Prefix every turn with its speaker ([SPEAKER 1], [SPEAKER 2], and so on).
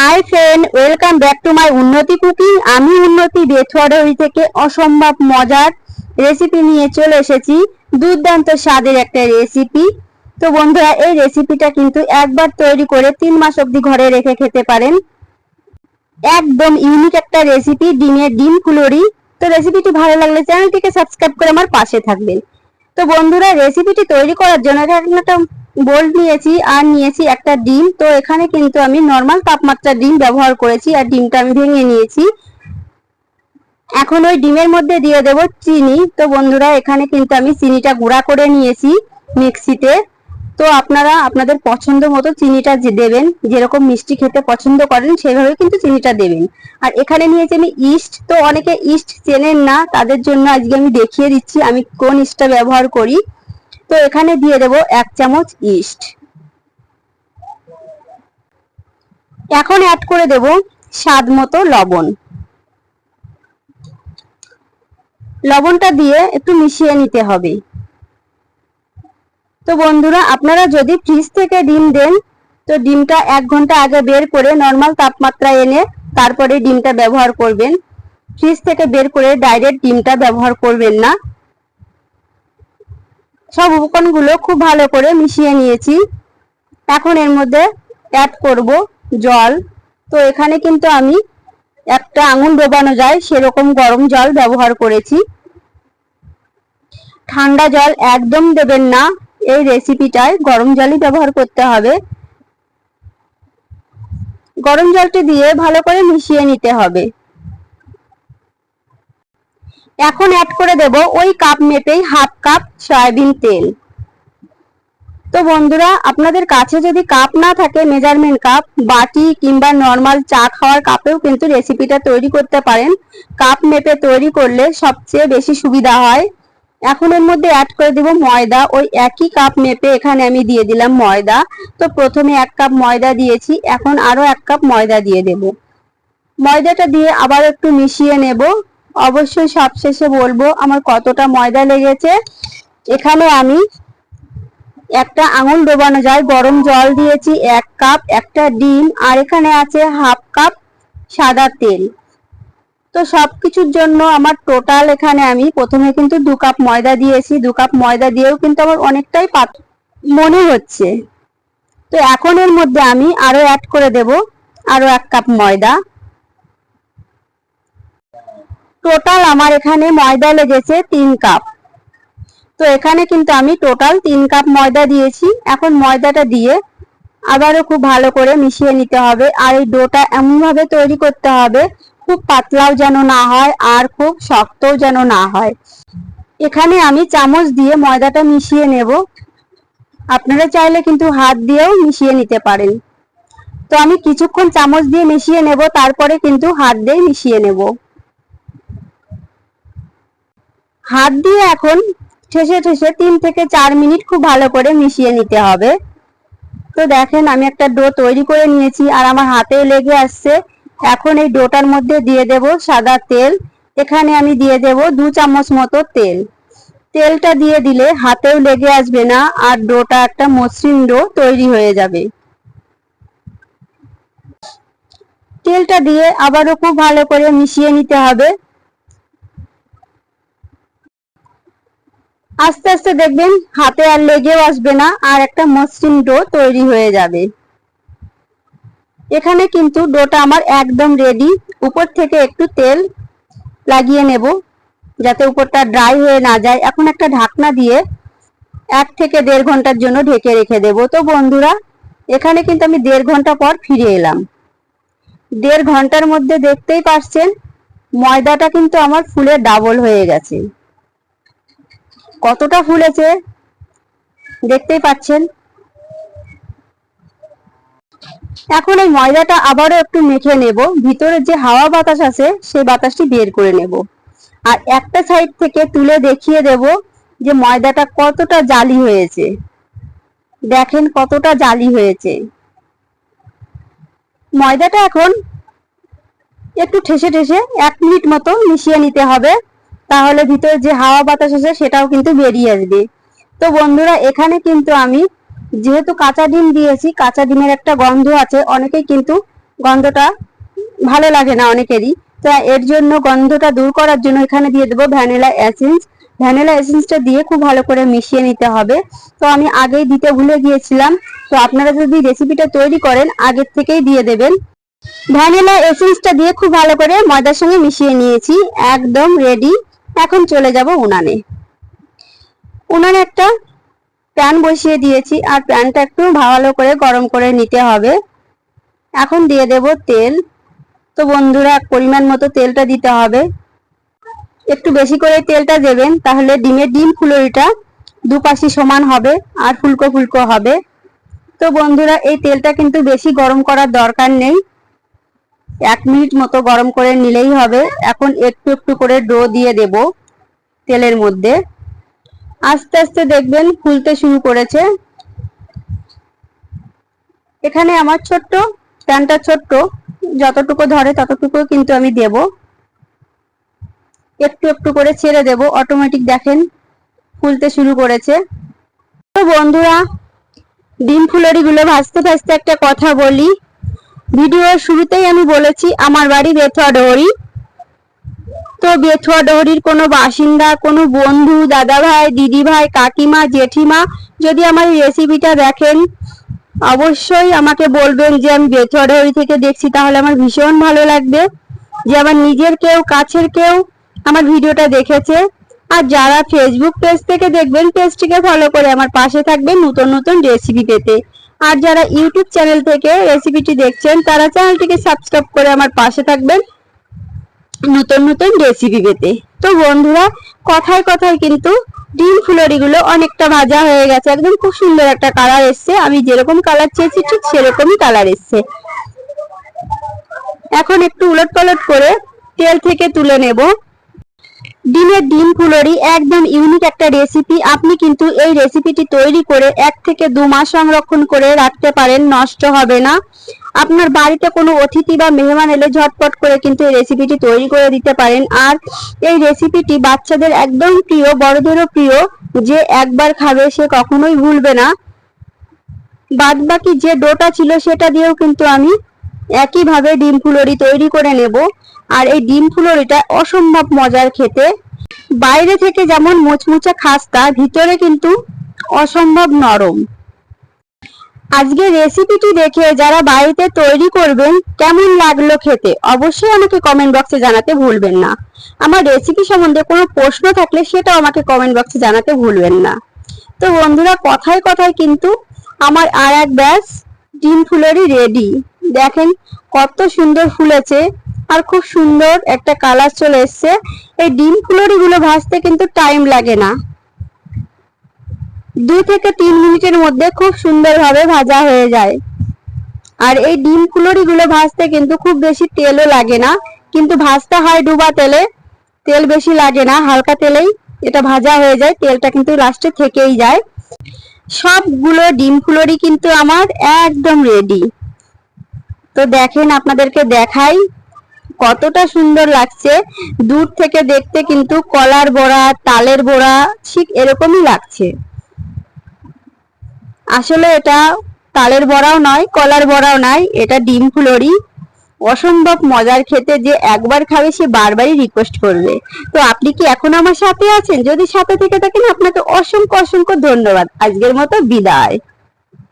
[SPEAKER 1] Hi friend welcome back to my Unnati cooking আমি উন্নতি বেথুয়ারি থেকে অসম্ভব মজার রেসিপি নিয়ে চলে এসেছি। দুর্দান্ত স্বাদের একটা রেসিপি তো বন্ধুরা, এই রেসিপিটা কিন্তু একবার তৈরি করে তিন মাস অবধি ঘরে রেখে খেতে পারেন। একদম ইউনিক একটা রেসিপি ডিমের ডিম ফুলুরি তো রেসিপিটি ভালো লাগলে চ্যানেলটিকে সাবস্ক্রাইব করে আমার পাশে থাকবেন। তো বন্ধুরা রেসিপিটি তৈরি করার জন্য একটা বোল নিয়েছি, আর নিয়েছি একটা ডিম। তো এখানে কিন্তু আমি নর্মাল তাপমাত্রার ডিম ব্যবহার করেছি, আর ডিমটা আমি ভেঙে নিয়েছি। এখন ওই ডিমের মধ্যে দিয়ে দেব চিনি। তো বন্ধুরা, এখানে কিন্তু আমি চিনিটা গুঁড়া করে নিয়েছি মিক্সিতে। তো আপনারা, আপনাদের পছন্দ মতো চিনিটা দেবেন, যেরকম মিষ্টি খেতে পছন্দ করেন সেভাবে কিন্তু চিনিটা দেবেন। আর এখানে নিয়েছি আমি ইস্ট তো অনেকে ইস্ট চেনেন না, তাদের জন্য আজকে আমি দেখিয়ে দিচ্ছি, আমি কোন ইস্টটা ব্যবহার করি। তো এখানে দিয়ে দেব এক চামচ ইস্ট। এখন অ্যাড করে দেব স্বাদ মতো লবণ। লবণটা দিয়ে একটু মিশিয়ে নিতে হবে। তো বন্ধুরা, আপনারা যদি ফ্রিজ থেকে ডিম দেন, তো ডিমটা এক ঘণ্টা আগে বের করে নর্মাল তাপমাত্রা এনে তারপরে ডিমটা ব্যবহার করবেন। ফ্রিজ থেকে বের করে ডাইরেক্ট ডিমটা ব্যবহার করবেন না। সব উপকরণগুলো খুব ভালো করে মিশিয়ে নিয়েছি। এখন এর মধ্যে অ্যাড করব জল। তো এখানে কিন্তু আমি একটা আঙুল ডোবানো যায়, সেরকম গরম জল ব্যবহার করেছি। ঠান্ডা জল একদম দেবেন না, এই রেসিপিটায় গরম জলই ব্যবহার করতে হবে। গরম জলটি দিয়ে ভালো করে মিশিয়ে নিতে হবে। এখন অ্যাড করে দেব ওই কাপ মেপেই হাফ কাপ সয়াবিন তেল। তো বন্ধুরা, আপনাদের কাছে যদি কাপ না থাকে মেজারমেন্ট কাপ বাটি কিংবা নর্মাল চা খাওয়ার কাপেও কিন্তু রেসিপিটা তৈরি করতে পারেন। কাপ মেপে তৈরি করলে সবচেয়ে বেশি সুবিধা হয়। এখন এর মধ্যে অ্যাড করে দিব ময়দা। ওই একই কাপ মেপে এখানে আমি দিয়ে দিলাম ময়দা। তো প্রথমে এক কাপ ময়দা দিয়েছি, এখন আরও এক কাপ ময়দা দিয়ে দেব। ময়দাটা দিয়ে আবার একটু মিশিয়ে নেব। অবশ্যই সবশেষে বলব, আমার কতটা ময়দা লেগেছে। এখানে আমি একটা আঙুল ডোবানো যায়, গরম জল দিয়েছি এক কাপ, একটা ডিম, আর এখানে আছে হাফ কাপ সাদা তেল। তো সবকিছুর জন্য আমার টোটাল এখানে আমি প্রথমে কিন্তু দু কাপ ময়দা দিয়েছি, দু কাপ ময়দা দিয়েও কিন্তু আমার অনেকটাই পাত মনে হচ্ছে। তো এখন এর মধ্যে আমি আরও অ্যাড করে দেব, আরও এক কাপ ময়দা। টোটাল আমার এখানে ময়দা লেগেছে তিন কাপ তো এখানে কিন্তু আমি টোটাল তিন কাপ ময়দা দিয়েছি। এখন ময়দাটা দিয়ে আবারও খুব ভালো করে মিশিয়ে নিতে হবে। আর এই ডোটা এমন ভাবে তৈরি করতে হবে, খুব পাতলাও যেন না হয় আর খুব শক্তও যেন না হয়। এখানে আমি চামচ দিয়ে ময়দাটা মিশিয়ে নেব। আপনারা চাইলে কিন্তু হাত দিয়েও মিশিয়ে নিতে পারেন। তো আমি কিছুক্ষণ চামচ দিয়ে মিশিয়ে নেব, তারপরে কিন্তু হাত দিয়ে মিশিয়ে নেব। হাত দিয়ে এখন ঠেসে ঠেসে তিন থেকে চার মিনিট খুব ভালো করে মিশিয়ে নিতে হবে। তো দেখেন, আমি একটা ডো তৈরি করে নিয়েছি আর আমার হাতেও লেগে আসছে। এখন এই ডোটার মধ্যে দিয়ে দেব সাদা তেল। এখানে আমি দিয়ে দেব দু চামচ মতো তেল। তেলটা দিয়ে দিলে হাতেও লেগে আসবে না আর ডোটা একটা মসৃণ ডো তৈরি হয়ে যাবে। তেলটা দিয়ে আবারও খুব ভালো করে মিশিয়ে নিতে হবে। আস্তে আস্তে দেখবেন হাতে আর লেগেও আসবে না, আর একটা মসৃণ ডো তৈরি হয়ে যাবে। এখানে কিন্তু ডোটা আমার একদম রেডি উপর থেকে একটু তেল লাগিয়ে নেব, যাতে উপরটা ড্রাই হয়ে না যায়। এখন একটা ঢাকনা দিয়ে এক থেকে দেড় ঘণ্টার জন্য ঢেকে রেখে দেব। তো বন্ধুরা, এখানে কিন্তু আমি দেড় ঘণ্টা পর ফিরে এলাম। দেড় ঘণ্টার মধ্যে দেখতেই পাচ্ছেন ময়দাটা কিন্তু আমার ফুলে ডাবল হয়ে গেছে। কতটা ফুলেছে দেখতেই পাচ্ছেন। এখন এই ময়দাটা আবারও একটু মেখে নেব। ভিতরে যে হাওয়া বাতাস আছে, সেই বাতাসটি বের করে নেব। আর একটা সাইড থেকে তুলে দেখিয়ে দেব যে ময়দাটা কতটা জালি হয়েছে। দেখেন কতটা জালি হয়েছে। ময়দাটা এখন একটু ঠেসে ঠেসে এক মিনিট মতো মিশিয়ে নিতে হবে। তাহলে ভিতরে যে হাওয়া বাতাস আছে সেটাও কিন্তু বেরিয়ে আসবে। তো বন্ধুরা, এখানে কিন্তু আমি যেহেতু কাঁচা ডিম দিয়েছি, কাঁচা ডিমের একটা গন্ধ আছে, অনেকেই কিন্তু গন্ধটা ভালো লাগে না অনেকেরই। তো এর জন্য গন্ধটা দূর করার জন্য এখানে দিয়ে দেবো ভ্যানিলা এসেন্স। ভ্যানিলা এসেন্সটা দিয়ে খুব ভালো করে মিশিয়ে নিতে হবে। তো আমি আগেই দিতে ভুলে গিয়েছিলাম। তো আপনারা যদি রেসিপিটা তৈরি করেন, আগের থেকেই দিয়ে দেবেন। ভ্যানিলা এসেন্সটা দিয়ে খুব ভালো করে ময়দার সঙ্গে মিশিয়ে নিয়েছি, একদম রেডি এখন চলে যাব উনানে। উনানে একটা প্যান বসিয়ে দিয়েছি, আর প্যানটা একটু ভালো করে গরম করে নিতে হবে। এখন দিয়ে দেব তেল। তো বন্ধুরা এক পরিমাণ মতো তেলটা দিতে হবে। একটু বেশি করে তেলটা দেবেন, তাহলে ডিমের ডিম ফুলুরিটা দুপাশে সমান হবে, আর ফুলকো ফুলকো হবে। তো বন্ধুরা, এই তেলটা কিন্তু বেশি গরম করার দরকার নেই। এক মিনিট মতো গরম করে নিলেই হবে। এখন একটু একটু করে ডো দিয়ে দেব তেলের মধ্যে। আস্তে আস্তে দেখবেন ফুলতে শুরু করেছে। এখানে আমার ছোট্ট, প্যানটা ছোট্ট, যতটুকু ধরে ততটুকু কিন্তু আমি দেব। একটু একটু করে ছেড়ে দেব অটোমেটিক দেখেন ফুলতে শুরু করেছে। তো বন্ধুরা, ডিম ফুলরি গুলো ভাজতে ভাজতে একটা কথা বলি। ভিডিওর শুরুতেই আমি বলেছি, আমার বাড়ি বেথুয়া ডহরি। তো বেথুয়া ডহরির কোনো বাসিন্দা, কোনো বন্ধু দাদা ভাই দিদি ভাই কাকিমা, জেঠিমা যদি আমার রেসিপিটা দেখেন, অবশ্যই আমাকে বলবেন যে আমি বেথুয়া ডহরি থেকে দেখছি, তাহলে আমার ভীষণ ভালো লাগবে। যে আমার নিজের কেউ, কাছের কেউ আমার ভিডিওটা দেখেছে। আর যারা ফেসবুক পেজ থেকে দেখবেন পেজটিকে ফলো করে আমার পাশে থাকবেন নতুন নতুন রেসিপি পেতে। আর যারা ইউটিউব চ্যানেল থেকে রেসিপিটি দেখছেন, তারা চ্যানেলটিকে সাবস্ক্রাইব করে আমার পাশে থাকবেন নতুন নতুন রেসিপি পেতে। তো বন্ধুরা, কথায় কথায় কিন্তু ডিম ফুলরি গুলো অনেকটা ভাজা হয়ে গেছে। একদম খুব সুন্দর একটা কালার এসছে। আমি যেরকম কালার চেয়েছি, ঠিক সেরকমই কালার এসছে। এখন একটু উলট পালট করে তেল থেকে তুলে নেব। ডিমের ডিম ফুলরি একদম ইউনিক একটা রেসিপি আপনি কিন্তু এই রেসিপিটি তৈরি করে এক থেকে দু মাস সংরক্ষণ করে রাখতে পারেন, নষ্ট হবে না। আপনার বাড়িতে কোনো অতিথি বা মেহমান এলে ঝটপট করে কিন্তু এই রেসিপিটি তৈরি করে দিতে পারেন। আর এই রেসিপিটি বাচ্চাদের একদম প্রিয়, বড়দেরও প্রিয়, যে একবার খাবে সে কখনোই ভুলবে না। বাদ বাকি যে ডোটা ছিল সেটা দিয়েও কিন্তু আমি একইভাবে ডিম ফুলরি তৈরি করে নেব। আর এই ডিম ফুলরিটা অসম্ভব মজার খেতে। বাইরে থেকে যেমন মুচমুচে খাস্তা, ভিতরে কিন্তু অসম্ভব নরম। আজকে রেসিপিটি দেখে যারা বাড়িতে তৈরি করবেন, কেমন লাগল খেতে অবশ্যই আমাকে কমেন্ট বক্সে জানাতে ভুলবেন না। আমার রেসিপি সম্বন্ধে কোনো প্রশ্ন থাকলে সেটাও আমাকে কমেন্ট বক্সে জানাতে ভুলবেন না। তো বন্ধুরা, কথায় কথায় কিন্তু আমার আর এক ব্যাস ডিম ফুলেরই রেডি। দেখেন কত সুন্দর ফুলেছে। আর খুব সুন্দর একটা কালার চলে এসছে। এই ডিম ফুলরি গুলো ভাজতে কিন্তু টাইম লাগে না। দুই থেকে তিন মিনিটের মধ্যে খুব সুন্দরভাবে ভাজা হয়ে যায়। আর এই ডিম ফুলরি গুলো ভাজতে কিন্তু খুব বেশি তেলও লাগে না। কিন্তু ভাজতে হয় ডুবা তেলে, তেল বেশি লাগে না, হালকা তেলেই এটা ভাজা হয়ে যায়, তেলটা কিন্তু লাস্টে থেকেই যায়। সবগুলো ডিম ফুলরি কিন্তু আমার একদম রেডি তো দেখেন আপনাদেরকে দেখাই কতটা সুন্দর লাগছে। দূর থেকে দেখতে কিন্তু কলার বড়া, তালের বড়া, ঠিক এরকমই লাগছে। আসলে এটা তালের বড়াও নয়, কলার বড়াও নয়, এটা ডিম ফুলরি। অসম্ভব মজার খেতে যে একবার খাবে সে বারবারই রিকোয়েস্ট করবে। তো আপনি কি এখন আমার সাথে আছেন? যদি সাথে থেকে থাকেন, আপনাকে অসংখ্য অসংখ্য ধন্যবাদ। আজকের মতো বিদায়।